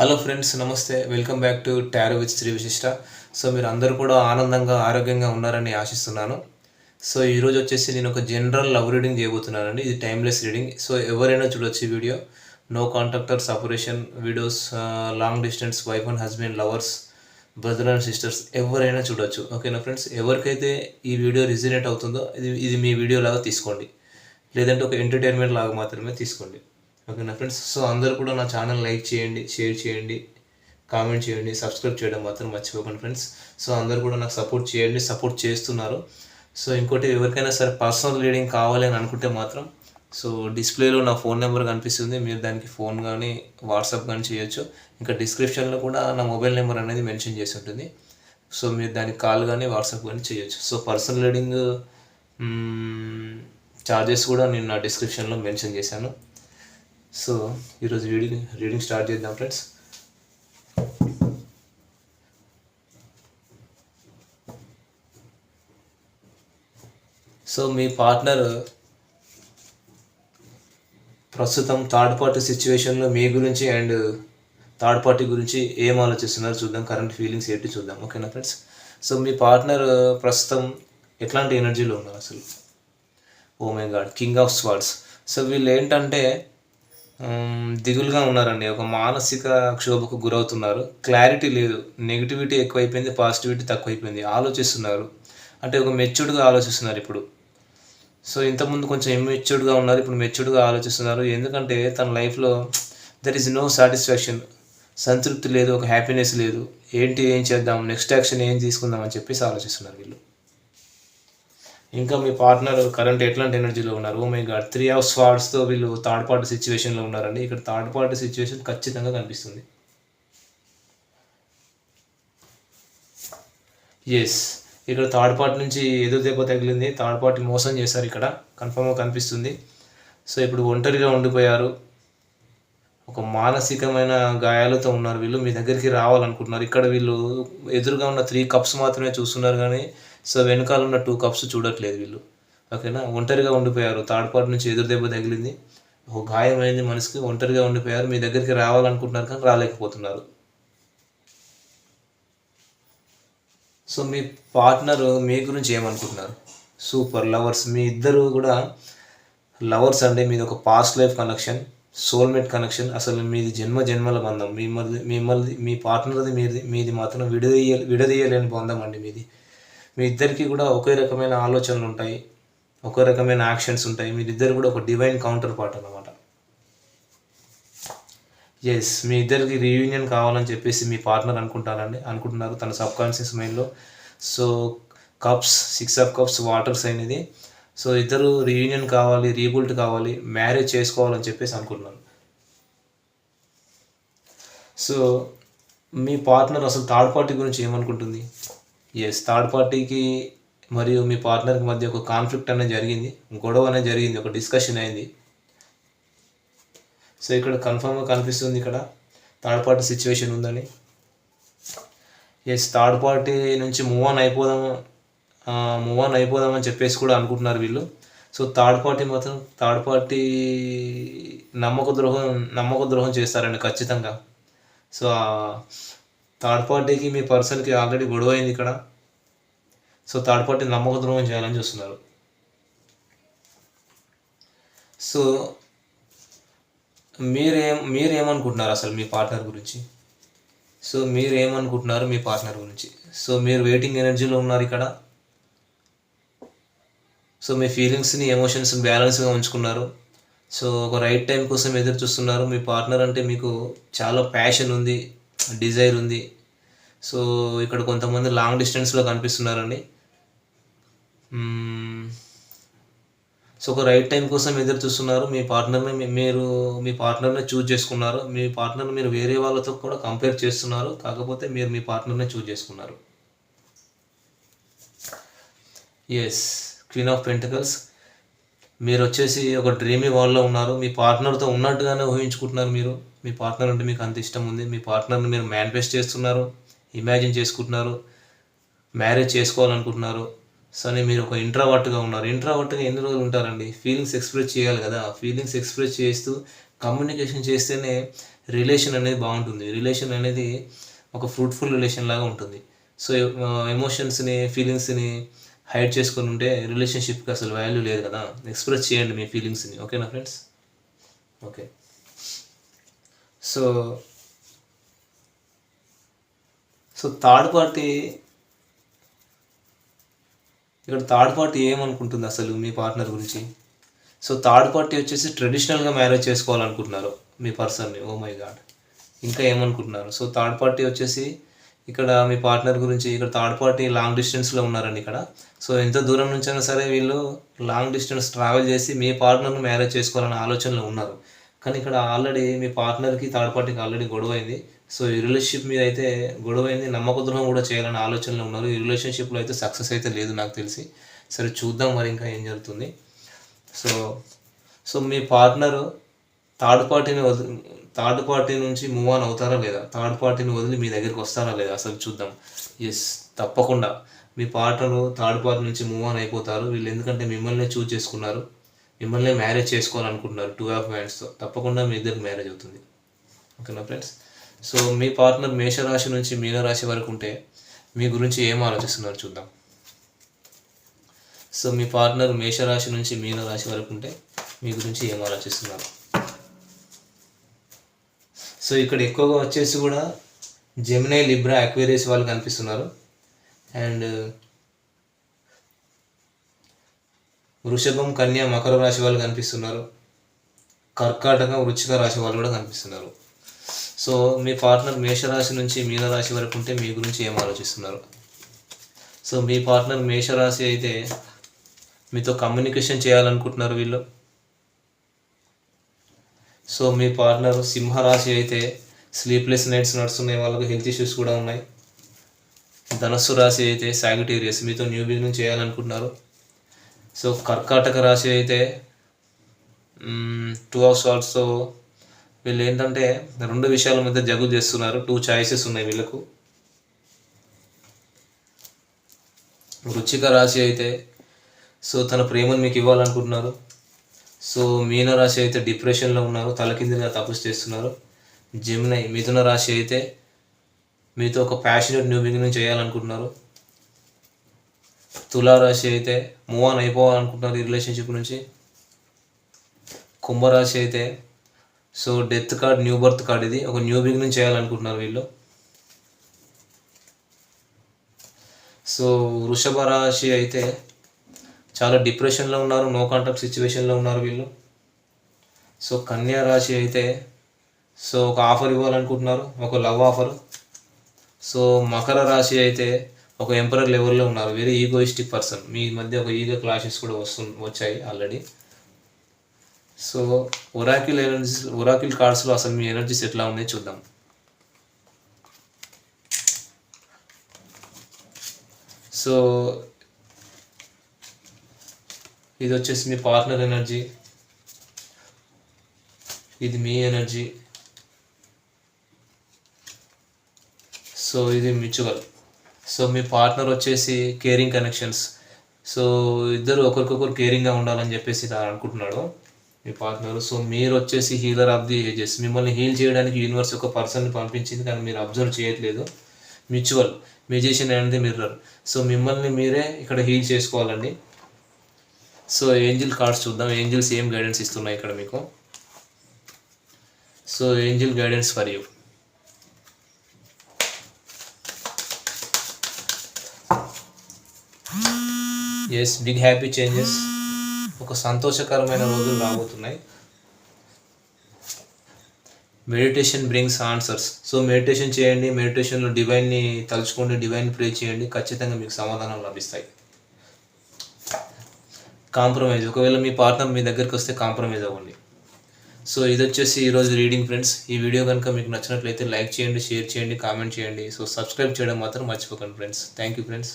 Hello friends namaste. Welcome back to tarot with Shri Vishishta so మీరు అందరూ కూడా ఆనందంగా ఆరోగ్యంగా ఉన్నారని ఆశిస్తున్నాను. సో ఈరోజు వచ్చేసి నేను ఒక జనరల్ లవ్ రీడింగ్ చేయబోతున్నానండి. ఇది టైమ్లెస్ రీడింగ్ సో ఎవరైనా చూడొచ్చు ఈ video no contact or separation videos long distance wife and husband lovers brother and sisters ఎవరైనా చూడొచ్చు. ఓకేనా ఫ్రెండ్స్ ఎవరికైతే ఈ వీడియో రిజినేట్ అవుతుందో ఇది ఇది మీ వీడియో లాగా తీసుకోండి. లేదంటే ఒక ఎంటర్టైన్మెంట్ లాగా మాత్రమే తీసుకోండి. ఓకేనా ఫ్రెండ్స్. సో అందరూ కూడా నా ఛానల్ లైక్ చేయండి షేర్ చేయండి కామెంట్ చేయండి సబ్స్క్రైబ్ చేయడం మాత్రం మర్చిపోకండి ఫ్రెండ్స్. సో అందరూ కూడా నాకు సపోర్ట్ చేయండి సపోర్ట్ చేస్తున్నారు. సో ఇంకోటి ఎవరికైనా సరే పర్సనల్ రీడింగ్ కావాలి అని అనుకుంటే మాత్రం సో డిస్ప్లేలో నా ఫోన్ నెంబర్ కనిపిస్తుంది. మీరు దానికి ఫోన్ కానీ వాట్సాప్ కానీ చేయొచ్చు. ఇంకా డిస్క్రిప్షన్లో కూడా నా మొబైల్ నెంబర్ అనేది మెన్షన్ చేసి ఉంటుంది. సో మీరు దానికి కాల్ కానీ వాట్సాప్ కానీ చేయొచ్చు. సో పర్సనల్ రీడింగ్ చార్జెస్ కూడా నేను నా డిస్క్రిప్షన్లో మెన్షన్ చేశాను. సో ఈరోజు రీడింగ్ రీడింగ్ స్టార్ట్ చేద్దాం ఫ్రెండ్స్ సో మీ పార్ట్నర్ ప్రస్తుతం థర్డ్ పార్టీ సిచ్యువేషన్లో మీ గురించి అండ్ థర్డ్ పార్టీ గురించి ఏం ఆలోచిస్తున్నారు చూద్దాం కరెంట్ ఫీలింగ్స్ ఏంటి చూద్దాం ఓకేనా ఫ్రెండ్స్ సో మీ పార్ట్నర్ ప్రస్తుతం ఎట్లాంటి ఎనర్జీలో ఉన్నారు అసలు? ఓ my god king of swords so వీళ్ళు ఏంటంటే దిగులుగా ఉన్నారండి. ఒక మానసిక క్షోభకు గురవుతున్నారు. క్లారిటీ లేదు. నెగిటివిటీ ఎక్కువైపోయింది పాజిటివిటీ తక్కువైపోయింది. ఆలోచిస్తున్నారు. అంటే ఒక మెచ్యూర్డ్గా ఆలోచిస్తున్నారు ఇప్పుడు. సో ఇంతకుముందు కొంచెం ఇమ్మెచ్యూర్డ్గా ఉన్నారు. ఇప్పుడు మెచ్యూర్డ్గా ఆలోచిస్తున్నారు. ఎందుకంటే తన లైఫ్లో దర్ ఈజ్ నో సాటిస్ఫాక్షన్ సంతృప్తి లేదు. ఒక హ్యాపీనెస్ లేదు. ఏంటి ఏం చేద్దాం? నెక్స్ట్ యాక్షన్ ఏం తీసుకుందాం? అని చెప్పేసి ఆలోచిస్తున్నారు వీళ్ళు. ఇంకా మీ పార్ట్నర్ కరెంట్ ఎట్లాంటి ఎనర్జీలో ఉన్నారు? Oh my god three of స్వార్డ్స్తో వీళ్ళు థర్డ్ పార్టీ సిచ్యువేషన్లో ఉన్నారండి. ఇక్కడ థర్డ్ పార్టీ సిచ్యువేషన్ ఖచ్చితంగా కనిపిస్తుంది. ఎస్ ఇక్కడ థర్డ్ పార్టీ నుంచి ఏదో దెబ్బ తగిలింది. థర్డ్ పార్టీ మోసం చేశారు ఇక్కడ. కన్ఫర్మ్గా కనిపిస్తుంది. సో ఇప్పుడు ఒంటరిగా ఉండిపోయారు. ఒక మానసికమైన గాయాలతో ఉన్నారు వీళ్ళు. మీ దగ్గరికి రావాలనుకుంటున్నారు. ఇక్కడ వీళ్ళు ఎదురుగా ఉన్న త్రీ కప్స్ మాత్రమే చూస్తున్నారు కానీ సో వెనకాల ఉన్న టూ కప్స్ చూడట్లేదు వీళ్ళు. ఓకేనా? ఒంటరిగా ఉండిపోయారు. థర్డ్ పార్టీ నుంచి ఎదురు దెబ్బ తగిలింది. ఒక గాయమైంది మనసుకి. ఒంటరిగా ఉండిపోయారు. మీ దగ్గరికి రావాలనుకుంటున్నారు కానీ రాలేకపోతున్నారు. సో మీ పార్ట్నర్ మీ గురించి ఏమనుకుంటున్నారు? సూపర్ లవర్స్ మీ ఇద్దరు కూడా లవర్స్ అంటే మీది ఒక past life connection soulmate connection అసలు మీది జన్మ జన్మల బంధం. మిమ్మల్ని మిమ్మల్ని మీ పార్ట్నర్ది మీది మీది మాత్రం విడదీయ విడదీయలేని బంధం అండి మీది. మీ ఇద్దరికి కూడా ఒకే రకమైన ఆలోచనలు ఉంటాయి ఒకే రకమైన యాక్షన్స్ ఉంటాయి. మీరిద్దరు కూడా ఒక డివైన్ కౌంటర్ పార్ట్ అనమాట ఎస్ మీ ఇద్దరికి రీయూనియన్ కావాలని చెప్పేసి మీ పార్ట్నర్ అనుకుంటారండి అనుకుంటున్నారు తన సబ్ కాన్షియస్ మైండ్లో so cups six of cups waters అనేది సో ఇద్దరు రీయూనియన్ కావాలి రీబుల్ట్ కావాలి మ్యారేజ్ చేసుకోవాలని చెప్పేసి అనుకుంటున్నాను సో మీ పార్ట్నర్ అసలు థర్డ్ పార్టీ గురించి ఏమనుకుంటుంది? ఎస్ థర్డ్ పార్టీకి మరియు మీ పార్ట్నర్కి మధ్య ఒక కాన్ఫ్లిక్ట్ అనేది జరిగింది. గొడవ అనేది జరిగింది. ఒక డిస్కషన్ అయింది. సో ఇక్కడ కన్ఫర్మ్గా కనిపిస్తుంది ఇక్కడ. థర్డ్ పార్టీ సిచ్యువేషన్ ఉందని. ఎస్ థర్డ్ పార్టీ నుంచి మూవ్ ఆన్ అయిపోదాము మూవ్ ఆన్ అయిపోదామని చెప్పేసి కూడా అనుకుంటున్నారు వీళ్ళు. సో థర్డ్ పార్టీ మాత్రం థర్డ్ పార్టీ నమ్మక ద్రోహం నమ్మక ద్రోహం చేస్తారండి ఖచ్చితంగా. సో థర్డ్ పార్టీకి మీ పర్సన్కి ఆల్రెడీ గొడవ అయింది ఇక్కడ. సో థర్డ్ పార్టీ నమ్మక ద్రోహం చేయాలని చూస్తున్నారు. సో మీరేం మీరేమనుకుంటున్నారు అసలు మీ పార్ట్నర్ గురించి? సో మీరు ఏమనుకుంటున్నారు మీ పార్ట్నర్ గురించి? సో మీరు వెయిటింగ్ ఎనర్జీలో ఉన్నారు ఇక్కడ. సో మీ ఫీలింగ్స్ని ఎమోషన్స్ని బ్యాలెన్స్గా ఉంచుకున్నారు. సో ఒక రైట్ టైం కోసం ఎదురు చూస్తున్నారు. మీ పార్ట్నర్ అంటే మీకు చాలా ప్యాషన్ ఉంది. డిజైర్ ఉంది. సో ఇక్కడ కొంతమంది లాంగ్ డిస్టెన్స్లో కనిపిస్తున్నారండి. సో ఒక రైట్ టైం కోసం ఎదురు చూస్తున్నారు. మీ పార్ట్నర్ని మీరు మీ పార్ట్నర్ని చూజ్ చేసుకున్నారు. మీ పార్ట్నర్ని మీరు వేరే వాళ్ళతో కూడా కంపేర్ చేస్తున్నారు. కాకపోతే మీరు మీ పార్ట్నర్ని చూజ్ చేసుకున్నారు. ఎస్ క్వీన్ ఆఫ్ పెంటికల్స్ మీరు వచ్చేసి ఒక డ్రీమీ వాళ్ళలో ఉన్నారు. మీ పార్ట్నర్తో ఉన్నట్టుగానే ఊహించుకుంటున్నారు మీరు. మీ పార్ట్నర్ అంటే మీకు అంత ఇష్టం ఉంది. మీ పార్ట్నర్ని మీరు మేనిఫెస్ట్ చేస్తున్నారు. ఇమాజిన్ చేసుకుంటున్నారు. మ్యారేజ్ చేసుకోవాలనుకుంటున్నారు. సరే మీరు ఒక ఇంట్రావర్ట్గా ఉన్నారు. ఇంట్రావర్ట్గా ఎన్ని రోజులు ఉంటారండి? ఫీలింగ్స్ ఎక్స్ప్రెస్ చేయాలి కదా. ఫీలింగ్స్ ఎక్స్ప్రెస్ చేస్తూ కమ్యూనికేషన్ చేస్తేనే రిలేషన్ అనేది బాగుంటుంది. రిలేషన్ అనేది ఒక ఫ్రూట్ఫుల్ రిలేషన్ లాగా ఉంటుంది. సో ఎమోషన్స్ని ఫీలింగ్స్ని హైడ్ చేసుకొని ఉంటే రిలేషన్షిప్కి అసలు వాల్యూ లేదు కదా. ఎక్స్ప్రెస్ చేయండి మీ ఫీలింగ్స్ని ఓకేనా friends okay. So so third party ఇక్కడ థర్డ్ పార్టీ ఏమనుకుంటుంది అసలు మీ పార్ట్నర్ గురించి? సో థర్డ్ పార్టీ వచ్చేసి ట్రెడిషనల్గా మ్యారేజ్ చేసుకోవాలనుకుంటున్నారు మీ పర్సన్ని ఓ మై గాడ్ ఇంకా ఏమనుకుంటున్నారు? సో థర్డ్ పార్టీ వచ్చేసి ఇక్కడ మీ పార్ట్నర్ గురించి ఇక్కడ థర్డ్ పార్టీ లాంగ్ డిస్టెన్స్లో ఉన్నారండి ఇక్కడ. సో ఎంత దూరం నుంచి అయినా సరే వీళ్ళు లాంగ్ డిస్టెన్స్ ట్రావెల్ చేసి మీ పార్ట్నర్ను మ్యారేజ్ చేసుకోవాలనే ఆలోచనలో ఉన్నారు. కానీ ఇక్కడ ఆల్రెడీ మీ పార్ట్నర్కి థర్డ్ పార్టీకి ఆల్రెడీ గొడవ అయింది. సో ఈ రిలేషన్షిప్ మీద అయితే గొడవ అయింది. నమ్మక ద్రోహం కూడా చేయాలని ఆలోచనలో ఉన్నారు. ఈ రిలేషన్షిప్లో అయితే సక్సెస్ అయితే లేదు నాకు తెలిసి. సరే చూద్దాం మరి ఇంకా ఏం జరుగుతుంది. సో సో మీ పార్ట్నర్ థర్డ్ పార్టీని వదిలి థర్డ్ పార్టీ నుంచి మూవ్ ఆన్ అవుతారా లేదా? థర్డ్ పార్టీని వదిలి మీ దగ్గరికి వస్తారా లేదా? అసలు చూద్దాం. ఎస్ తప్పకుండా. మీ పార్ట్నర్ థర్డ్ పార్టీ నుంచి మూవ్ ఆన్ అయిపోతారు. వీళ్ళు ఎందుకంటే మిమ్మల్ని చూజ్ చేసుకున్నారు. మిమ్మల్ని మ్యారేజ్ చేసుకోవాలనుకుంటున్నారు టూ ఆఫ్ హ్యాండ్స్తో తప్పకుండా మీ ఇద్దరికి మ్యారేజ్ అవుతుంది. ఓకేనా ఫ్రెండ్స్ సో మీ పార్ట్నర్ మేషరాశి నుంచి మీనరాశి వరకు ఉంటే మీ గురించి ఏం ఆలోచిస్తున్నారు చూద్దాం. సో మీ పార్ట్నర్ మేషరాశి నుంచి మీనరాశి వరకు ఉంటే మీ గురించి ఏం ఆలోచిస్తున్నారు? సో ఇక్కడ ఎక్కువగా వచ్చేసి కూడా జెమినై లిబ్రా అక్వేరియస్ వాళ్ళు కనిపిస్తున్నారు. అండ్ వృషభం కన్యా మకర రాశి వాళ్ళు కనిపిస్తున్నారు. కర్కాటక వృచ్చిక రాశి వాళ్ళు కూడా కనిపిస్తున్నారు. సో మీ పార్ట్నర్ మేషరాశి నుంచి మీనరాశి వరకు ఉంటే మీ గురించి ఏం ఆలోచిస్తున్నారు? సో మీ పార్ట్నర్ మేషరాశి అయితే మీతో కమ్యూనికేషన్ చేయాలనుకుంటున్నారు వీళ్ళు. సో మీ పార్ట్నర్ సింహరాశి అయితే స్లీప్లెస్ నైట్స్ నడుస్తున్నాయి. వాళ్ళకి హెల్త్ ఇష్యూస్ కూడా ఉన్నాయి. ధనస్సు రాశి అయితే సాగిటేరియస్ మీతో న్యూ బిజినెస్ చేయాలనుకుంటున్నారు. సో కర్కాటక రాశి అయితే టూ ఆఫ్ సాల్ట్స్తో వీళ్ళు ఏంటంటే రెండు విషయాల మధ్య జగు చేస్తున్నారు. టూ చాయిసెస్ ఉన్నాయి వీళ్ళకు. వృచ్చిక రాశి అయితే సో తన ప్రేమను మీకు ఇవ్వాలనుకుంటున్నారు. సో మీన రాశి అయితే డిప్రెషన్లో ఉన్నారు. తలకిందిగా తపస్సు చేస్తున్నారు. జిమ్నై మిథున రాశి అయితే మీతో ఒక ప్యాషనెట్ న్యూ బిగినింగ్ చేయాలనుకుంటున్నారు. తులారాశి అయితే మూవ్ ఆన్ అయిపోవాలనుకుంటున్నారు ఈ రిలేషన్షిప్ నుంచి. కుంభరాశి అయితే so death card new birth card ఇది. ఒక న్యూ బిగినింగ్ చేయాలనుకుంటున్నారు వీళ్ళు. సో వృషభ రాశి అయితే చాలా డిప్రెషన్లో ఉన్నారు నో కాంటాక్ట్ సిచ్యువేషన్లో ఉన్నారు వీళ్ళు. సో కన్యా రాశి అయితే సో ఒక ఆఫర్ ఇవ్వాలనుకుంటున్నారు ఒక లవ్ ఆఫర్ సో మకర రాశి అయితే ఒక ఎంపరర్ లెవెల్లో ఉన్నారు. వెరీ ఈగోయిస్టిక్ పర్సన్ మీ మధ్య ఒక ఈగో క్లాషెస్ కూడా వస్తు వచ్చాయి already so oracle energies oracle కార్డ్స్లో అసలు మీ ఎనర్జీస్ ఎట్లా ఉన్నాయి చూద్దాం. సో ఇది వచ్చేసి మీ పార్ట్నర్ ఎనర్జీ ఇది మీ ఎనర్జీ సో ఇది మ్యూచువల్ సో మీ పార్ట్నర్ వచ్చేసి కేరింగ్ కనెక్షన్స్. సో ఇద్దరు ఒకరికొకరు కేరింగ్గా ఉండాలని చెప్పేసి అనుకుంటున్నాడు మీ పార్ట్నర్. సో మీరు వచ్చేసి హీలర్ ఆఫ్ ది ఏజెస్. మిమ్మల్ని హీల్ చేయడానికి యూనివర్స్ ఒక పర్సన్ని పంపించింది కానీ మీరు అబ్జర్వ్ చేయట్లేదు. Mutual musician the mirror. So మిమ్మల్ని మీరే ఇక్కడ హీల్ చేసుకోవాలండి. సో ఏంజిల్ కార్డ్స్ చూద్దాం. ఏంజిల్స్ ఏం గైడెన్స్ ఇస్తున్నాయి ఇక్కడ మీకు? So angel guidance for you yes big happy changes ఒక సంతోషకరమైన రోజులు రాబోతున్నాయి. Meditation brings answers so meditation చేయండి మెడిటేషన్లో డివైన్ని తలుచుకోండి డివైన్ ప్రే చేయండి ఖచ్చితంగా మీకు సమాధానం లభిస్తాయి. కాంప్రమైజ్ ఒకవేళ మీ పార్ట్నర్ మీ దగ్గరికి వస్తే కాంప్రమైజ్ అవ్వండి. సో ఇది వచ్చేసి ఈరోజు రీడింగ్ ఫ్రెండ్స్ ఈ వీడియో కనుక మీకు నచ్చినట్లయితే లైక్ చేయండి షేర్ చేయండి కామెంట్ చేయండి. సో సబ్స్క్రైబ్ చేయడం మాత్రం మర్చిపోకండి ఫ్రెండ్స్ థ్యాంక్ యూ ఫ్రెండ్స్